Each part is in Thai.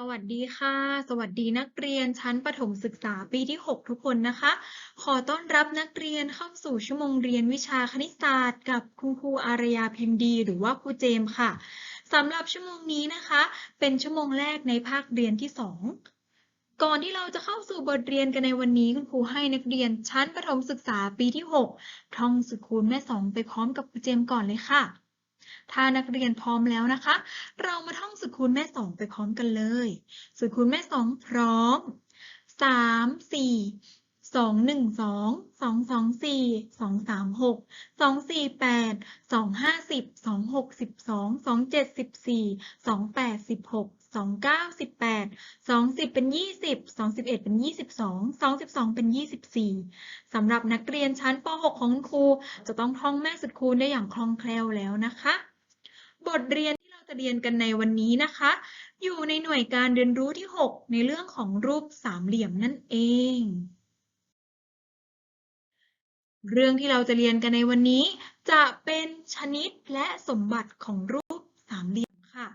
สวัสดีค่ะ สวัสดีนักเรียนชั้นประถมศึกษาปีที่ 6 ทุกคนนะคะ ขอต้อนรับนักเรียนเข้าสู่ชั่วโมงเรียนวิชาคณิตศาสตร์ กับคุณครูอารยาพิมดี หรือว่าครูเจมส์ค่ะสำหรับชั่วโมงนี้นะคะ เป็นชั่วโมงแรกในภาคเรียนที่ 2 ก่อนที่เราจะเข้าสู่บทเรียนกันในวันนี้คุณครูให้นักเรียนชั้นประถมศึกษาปีที่ 6 ท่องสุดคูณแม่สองไปพร้อมกับครูเจมส์ก่อนเลยค่ะ ถ้านักเรียนพร้อมแล้วนะคะ เรามาท่องสูตรคูณแม่สองไปพร้อมกันเลยสูตรคูณแม่สองพร้อมสามสี่สองหนึ่งสองสองสองสี่สองสามหกสองสี่แปดสองห้าสิบสองหกสิบสองสองเจ็ดสิบสี่สองแปดสิบหกสองเก้าสิบแปดสองสิบเป็นยี่สิบสองสิบเอ็ดเป็นยี่สิบสองสองสิบสองเป็นยี่สิบสี่สำหรับนักเรียนชั้นป .6 ของครู จะต้องท่องแม่สุดคูณได้อย่างคล่องแคล่วแล้วนะคะ บทเรียนที่เราจะเรียนกันในวันนี้นะคะ อยู่ในหน่วยการเรียนรู้ที่ 6 ในเรื่องของรูปสามเหลี่ยมนั่นเอง เรื่องที่เราจะเรียนกันในวันนี้ จะเป็นชนิดและสมบัติของรูปสามเหลี่ยมค่ะ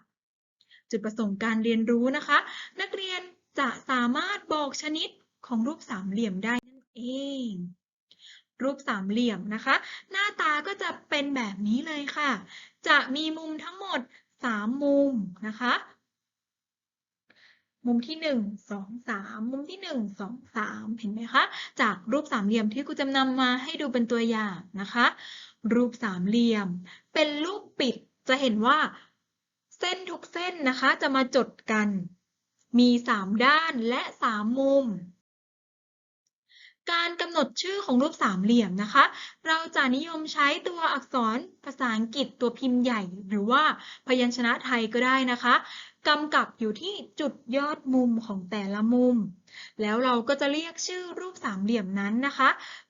จุดประสงค์การเรียนรู้นะคะ นักเรียนจะสามารถบอกชนิดของรูปสามเหลี่ยมได้นั่นเอง รูปสามเหลี่ยมนะคะ หน้าตาก็จะเป็นแบบนี้เลยค่ะ จะมีมุมทั้งหมด 3 มุมนะคะ มุมที่ 1 2 3 มุมที่ 1 2 3 เห็นไหมคะ จากรูปสามเหลี่ยมที่ครูจะนำมาให้ดูเป็นตัวอย่างนะคะ รูปสามเหลี่ยม เป็นรูปปิดจะเห็นว่า เส้นทุกเส้นนะคะจะมาจดกัน มี 3 ด้านและ 3 มุม การกำหนดชื่อของรูปสามเหลี่ยมนะคะ เราจะนิยมใช้ตัวอักษรภาษาอังกฤษตัวพิมพ์ใหญ่ หรือว่าพยัญชนะไทยก็ได้นะคะกำกับอยู่ที่จุดยอดมุมของแต่ละมุม แล้วเราก็จะเรียกชื่อรูปสามเหลี่ยมนั้นนะคะ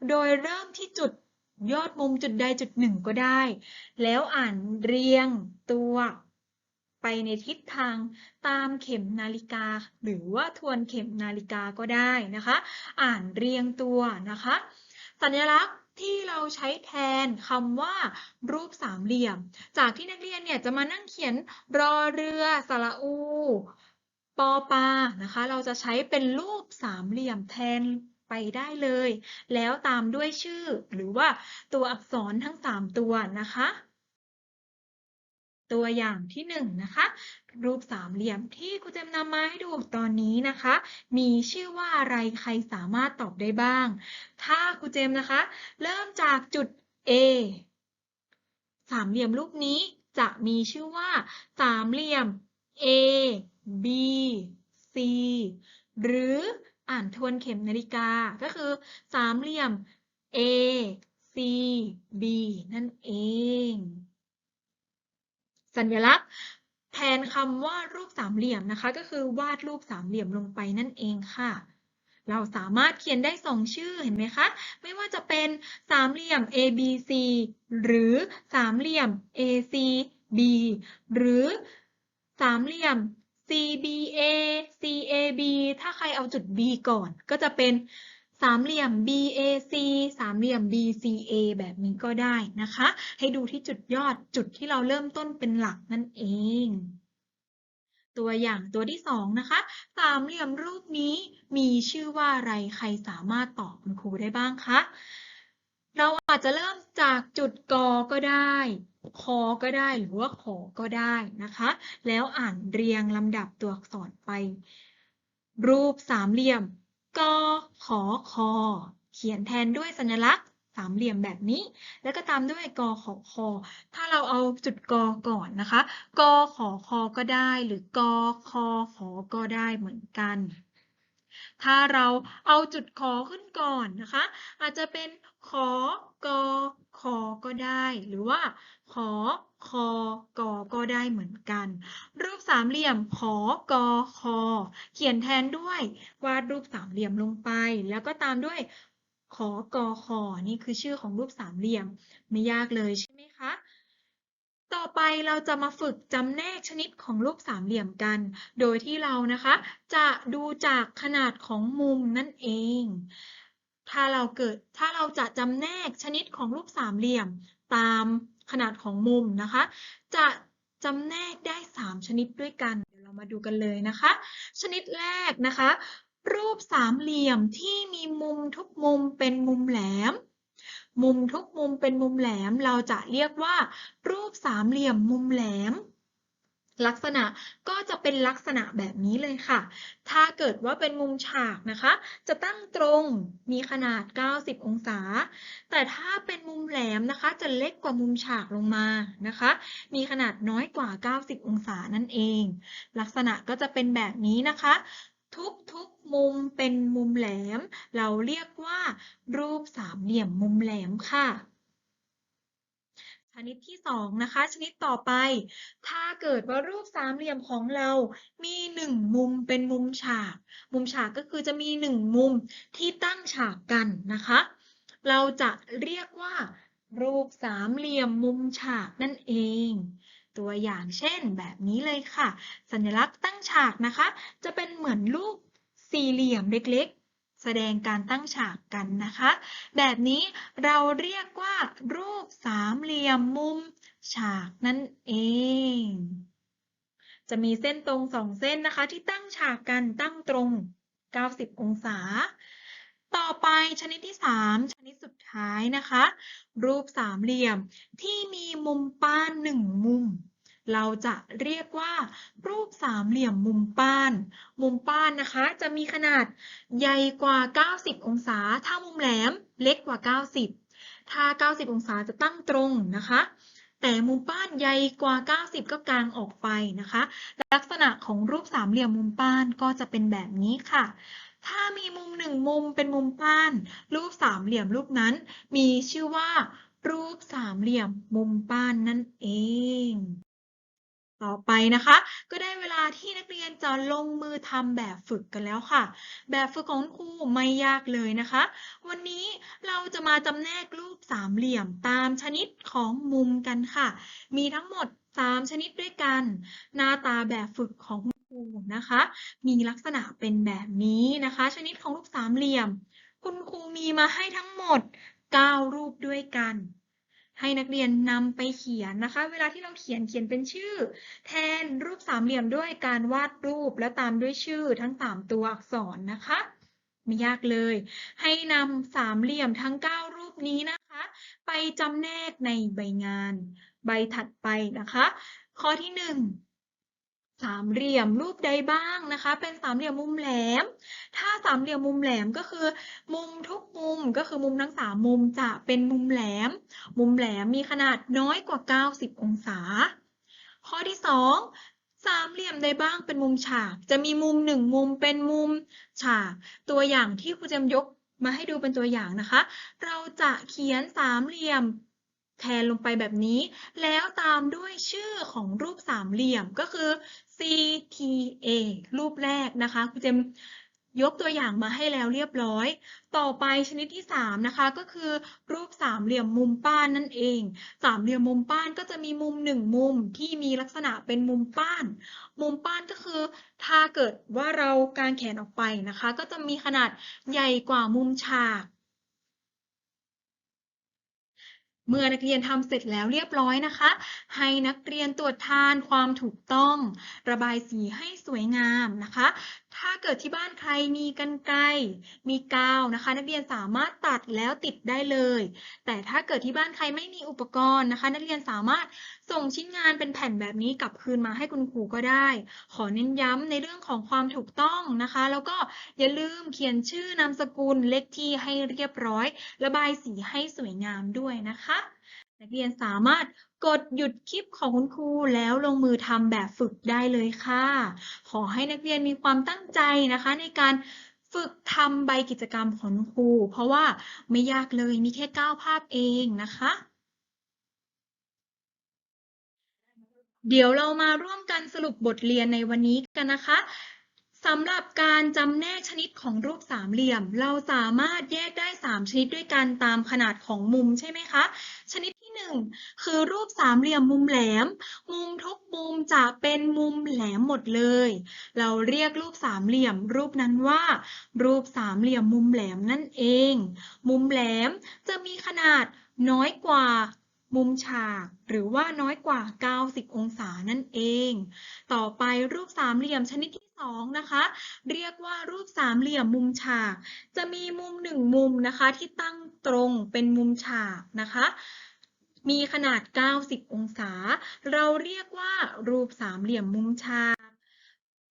โดยเริ่มที่จุดยอดมุมจุดใดจุดหนึ่งก็ได้ แล้วอ่านเรียงตัว ไปในทิศทางตามเข็มนาฬิกา หรือว่าทวนเข็มนาฬิกาก็ได้นะคะ อ่านเรียงตัวนะคะ สัญลักษณ์ที่เราใช้แทนคำว่า รูปสามเหลี่ยม จากที่นักเรียนเนี่ยจะมานั่งเขียนรอเรือสระอู ปอปานะคะ เราจะใช้เป็นรูปสามเหลี่ยมแทนไปได้เลย แล้วตามด้วยชื่อ หรือว่าตัวอักษรทั้ง 3 ตัวนะคะ ตัวอย่างที่1นนะคะ รูปสามเหลี่ยมที่ครูเจมนำมาให้ดูตอนนี้นะคะ มีชื่อว่าอะไรใครสามารถตอบได้บ้าง ถ้าครูเจมนะคะ เริ่มจากจุด A สามเหลี่ยมรูปนี้จะมีชื่อว่า สามเหลี่ยม A B C หรืออ่านทวนเข็มนาฬิกาก็คือ สามเหลี่ยม A C B นั่นเอง สัญลักษณ์ แทนคำว่ารูปสามเหลี่ยมนะคะ ก็คือวาดรูปสามเหลี่ยมลงไปนั่นเองค่ะ เราสามารถเขียนได้สองชื่อเห็นไหมคะ ไม่ว่าจะเป็นสามเหลี่ยม ABC หรือสามเหลี่ยม ACB หรือสามเหลี่ยม CBA CAB ถ้าใครเอาจุด B ก่อนก็จะเป็น สามเหลี่ยม BAC สามเหลี่ยม BCA แบบนี้ก็ได้นะคะ ให้ดูที่จุดยอดจุดที่เราเริ่มต้นเป็นหลักนั่นเอง ตัวอย่างตัวที่สองนะคะ สามเหลี่ยมรูปนี้มีชื่อว่าอะไรใครสามารถตอบคุณครูได้บ้างคะเราอาจจะเริ่มจากจุดกอก็ได้คอก็ได้หรือว่าขอก็ได้นะคะ แล้วอ่านเรียงลำดับตัวอักษรไป รูปสามเหลี่ยม กอขอคอ เขียนแทนด้วยสัญลักษณ์สามเหลี่ยมแบบนี้ แล้วก็ตามด้วยกอขอคอ ถ้าเราเอาจุดกอก่อนนะคะ กอขอคอก็ได้ หรือกอคอขอก็ได้เหมือนกัน ถ้าเราเอาจุดขอขึ้นก่อนนะคะ อาจจะเป็นขอกอคอก็ได้ หรือว่า ขอคอกอก็ได้เหมือนกันรู สามเหลี่ยมขอกอคอเขียนแทนด้วย วาดรูปสามเหลี่ยมลงไป แล้วก็ตามด้วยขอกอคอนี่คือชื่อของรูปสามเหลี่ยม ไม่ยากเลยใช่ไหมคะ ต่อไปเราจะมาฝึกจำแนกชนิดของรูปสามเหลี่ยมกัน โดยที่เรานะคะ จะดูจากขนาดของมุมนั่นเอง ถ้าเราเกิดถ้าเราจะจำแนกชนิดของรูปสามเหลี่ยม ตามขนาดของมุมนะคะ จะ จำแนกได้ 3 ชนิดด้วยกัน เดี๋ยวเรามาดูกันเลยนะคะ ชนิดแรกนะคะ รูปสามเหลี่ยมที่มีมุมทุกมุมเป็นมุมแหลม มุมทุกมุมเป็นมุมแหลม เราจะเรียกว่า รูปสามเหลี่ยมมุมแหลม ลักษณะก็จะเป็นลักษณะแบบนี้เลยค่ะ ถ้าเกิดว่าเป็นมุมฉากนะคะ จะตั้งตรงมีขนาด 90 องศา แต่ถ้าเป็นมุมแหลมนะคะ จะเล็กกว่ามุมฉากลงมานะคะ มีขนาดน้อยกว่า 90 องศานั่นเอง ลักษณะก็จะเป็นแบบนี้นะคะ ทุกๆมุมเป็นมุมแหลม เราเรียกว่า รูปสามเหลี่ยมมุมแหลมค่ะ ชนิดที่สองนะคะ ชนิดต่อไป ถ้าเกิดว่ารูปสามเหลี่ยมของเรา มีหนึ่งมุมเป็นมุมฉาก มุมฉากก็คือจะมีหนึ่งมุมที่ตั้งฉากกันนะคะ เราจะเรียกว่า รูปสามเหลี่ยมมุมฉากนั่นเอง ตัวอย่างเช่นแบบนี้เลยค่ะ สัญลักษณ์ตั้งฉากนะคะ จะเป็นเหมือนรูปสี่เหลี่ยมเล็กๆ แสดงการตั้งฉากกันนะคะ แบบนี้เราเรียกว่ารูปสามเหลี่ยมมุมฉากนั่นเอง จะมีเส้นตรงสองเส้นนะคะ ที่ตั้งฉากกันตั้งตรง 90 องศา ต่อไปชนิดที่ 3 ชนิดสุดท้ายนะคะ รูปสามเหลี่ยมที่มีมุมป้านหนึ่งมุม เราจะเรียกว่ารูปสามเหลี่ยมมุมป้าน มุมป้านนะคะ จะมีขนาดใหญ่กว่า 90 องศา ถ้ามุมแหลมเล็กกว่า 90 ถ้า 90 องศาจะตั้งตรงนะคะ แต่มุมป้านใหญ่กว่า 90 ก็กางออกไปนะคะ ลักษณะของรูปสามเหลี่ยมมุมป้านก็จะเป็นแบบนี้ค่ะถ้ามีมุมหนึ่งมุมเป็นมุมป้าน รูปสามเหลี่ยมรูปนั้น มีชื่อว่า รูปสามเหลี่ยมมุมป้านนั่นเอง ต่อไปนะคะ ก็ได้เวลาที่นักเรียนจะลงมือทำแบบฝึกกันแล้วค่ะ แบบฝึกของครูไม่ยากเลยนะคะ วันนี้เราจะมาจำแนกรูปสามเหลี่ยมตามชนิดของมุมกันค่ะ มีทั้งหมด3ชนิดด้วยกัน หน้าตาแบบฝึกของคุณครูนะคะ มีลักษณะเป็นแบบนี้นะคะ ชนิดของรูปสามเหลี่ยม คุณครูมีมาให้ทั้งหมด 9 รูปด้วยกัน ให้นักเรียนนำไปเขียนนะคะ เวลาที่เราเขียนเขียนเป็นชื่อ แทนรูปสามเหลี่ยมด้วยการวาดรูปแล้วตามด้วยชื่อทั้ง 3 ตัวอักษรนะคะไม่ยากเลย ให้นำสามเหลี่ยมทั้ง 9 รูปนี้นะคะ ไปจำแนกในใบงาน ใบถัดไปนะคะ ข้อที่ 1 สามเหลี่ยมรูปใดบ้างนะคะ เป็นสามเหลี่ยมมุมแหลม ถ้าสามเหลี่ยมมุมแหลมก็คือ มุมทุกมุมก็คือมุมทั้งสามมุมจะเป็นมุมแหลม มุมแหลมมีขนาดน้อยกว่า 90 องศา ข้อที่ 2 สามเหลี่ยมใดบ้างเป็นมุมฉาก จะมีมุมหนึ่งมุมเป็นมุมฉาก ตัวอย่างที่ครูเจมยกมาให้ดูเป็นตัวอย่างนะคะ เราจะเขียนสามเหลี่ยม แทนลงไปแบบนี้ แล้วตามด้วยชื่อของรูปสามเหลี่ยมก็คือ CTA รูปแรกนะคะครูเจมยกตัวอย่างมาให้แล้วเรียบร้อย ต่อไปชนิดที่3นะคะก็คือ รูปสามเหลี่ยมมุมป้านนั่นเอง สามเหลี่ยมมุมป้านก็จะมีมุมหนึ่งมุมที่มีลักษณะเป็นมุมป้าน มุมป้านก็คือ ถ้าเกิดว่าเรากางแขนออกไปนะคะ ก็จะมีขนาดใหญ่กว่ามุมฉาก เมื่อนักเรียนทำเสร็จแล้วเรียบร้อยนะคะ ให้นักเรียนตรวจทานความถูกต้อง ระบายสีให้สวยงามนะคะ ถ้าเกิดที่บ้านใครมีกรรไกรมีกาวนะคะ นักเรียนสามารถตัดแล้วติดได้เลย แต่ถ้าเกิดที่บ้านใครไม่มีอุปกรณ์นะคะ นักเรียนสามารถส่งชิ้นงานเป็นแผ่นแบบนี้กลับคืนมาให้คุณครูก็ได้ ขอเน้นย้ำในเรื่องของความถูกต้องนะคะ แล้วก็อย่าลืมเขียนชื่อนามสกุลเลขที่ให้เรียบร้อย ระบายสีให้สวยงามด้วยนะคะ นักเรียนสามารถกดหยุดคลิปของคุณครูแล้วลงมือทำแบบฝึกได้เลยค่ะ ขอให้นักเรียนมีความตั้งใจนะคะ ในการฝึกทำใบกิจกรรมของครู เพราะว่าไม่ยากเลยมีแค่ 9 ภาพเองนะคะ เดี๋ยวเรามาร่วมกันสรุปบทเรียนในวันนี้กันนะคะ สำหรับการจำแนกชนิดของรูปสามเหลี่ยม เราสามารถแยกได้ 3 ชนิดด้วยกันตามขนาดของมุมใช่ไหมคะ ชนิดที่ 1 คือรูปสามเหลี่ยมมุมแหลม มุมทุกมุมจะเป็นมุมแหลมหมดเลย เราเรียกรูปสามเหลี่ยม รูปนั้นว่า รูปสามเหลี่ยมมุมแหลมนั่นเอง มุมแหลมจะมีขนาดน้อยกว่ามุมฉากหรือว่าน้อยกว่า 90 องศานั่นเอง ต่อไปรูปสามเหลี่ยมชนิดที่ สองนะคะ เรียกว่ารูปสามเหลี่ยมมุมฉาก จะมีมุมหนึ่งมุมนะคะ ที่ตั้งตรงเป็นมุมฉากนะคะ มีขนาด 90 องศา เราเรียกว่ารูปสามเหลี่ยมมุมฉาก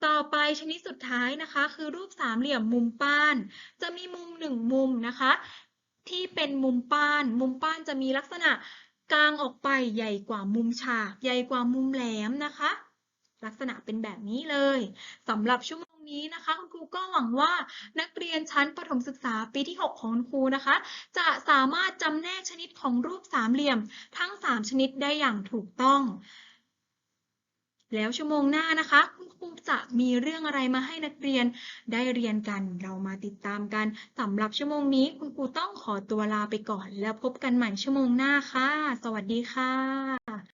ต่อไปชนิดสุดท้ายนะคะ คือรูปสามเหลี่ยมมุมป้าน จะมีมุมหนึ่งมุมนะคะ ที่เป็นมุมป้าน มุมป้านจะมีลักษณะกางออกไปใหญ่กว่ามุมฉาก ใหญ่กว่ามุมแหลมนะคะ ลักษณะเป็นแบบนี้เลยสำหรับชั่วโมงนี้นะคะคุณครูก็หวังว่านักเรียนชั้นประถมศึกษาปีที่ 6 ของคุณครูนะคะ จะสามารถจำแนกชนิดของรูปสามเหลี่ยม ทั้ง 3 ชนิดได้อย่างถูกต้อง แล้วชั่วโมงหน้านะคะ คุณครูจะมีเรื่องอะไรมาให้นักเรียนได้เรียนกันเรามาติดตามกันสำหรับชั่วโมงนี้คุณครูต้องขอตัวลาไปก่อน แล้วพบกันใหม่ชั่วโมงหน้าค่ะ สวัสดีค่ะ